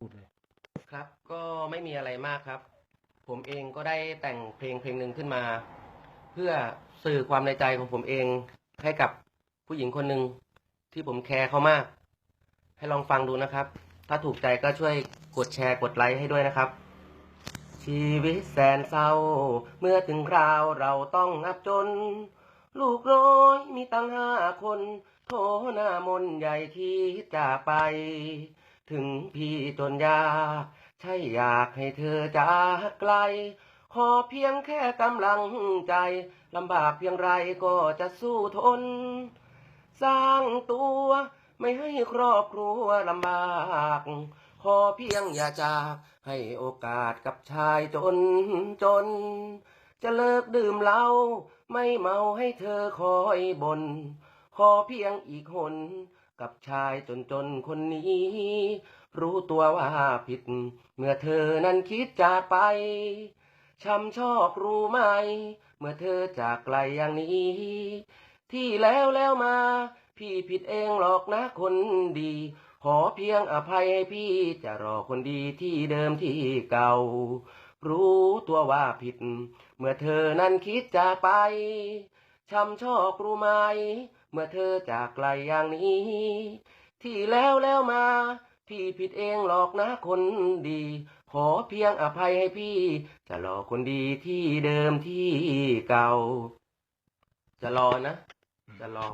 พูดเลยครับก็ไม่มีอะไรมากครับ ผมเองก็ได้แต่งเพลงเพลงหนึ่งขึ้นมา เพื่อสื่อความในใจของผมเองให้กับผู้หญิงคนหนึ่งที่ผมแคร์เขามาก ให้ลองฟังดูนะครับ ถ้าถูกใจก็ช่วยกดแชร์กดไลค์ให้ด้วยนะครับ ชีวิตแสนเศร้า เมื่อถึงคราวเราต้องอับจน ลูกน้อยมีตั้งห้าคนโทหน้ามนต์ใหญ่ที่จากไป ถึงพี่จนยากใช่อยากให้เธอจากไกล ขอเพียงแค่กำลังใจลำบากเพียงไรก็จะสู้ทน สร้างตัวไม่ให้ครอบครัวลำบาก ขอเพียงอย่าจากให้โอกาสกับชายจนจน จะเลิกดื่มเหล้าไม่เมาให้เธอคอยบ่นขอเพียงอีกหน กับชายจนจนคนนี้ รู้ตัวว่าผิด เมื่อเธอนั้นคิดจากไปช้ำชอกรู้ไหม เมื่อเธอจากไกลอย่างนี้ ที่แล้วแล้วมา พี่ผิดเองหรอกนะคนดี ขอเพียงอภัยให้พี่จะรอคนดีที่เดิมที่เก่า รู้ตัวว่าผิด เมื่อเธอนั้นคิดจากไปช้ำชอกรู้ไหม มื่อเธอจากไกลอย่างนี้ ที่แล้วแล้วมา พี่ผิดเองหรอกนะคนดี ขอเพียงอภัยให้พี่ จะรอคนดีที่เดิมที่เก่า จะรอนะ จะรอ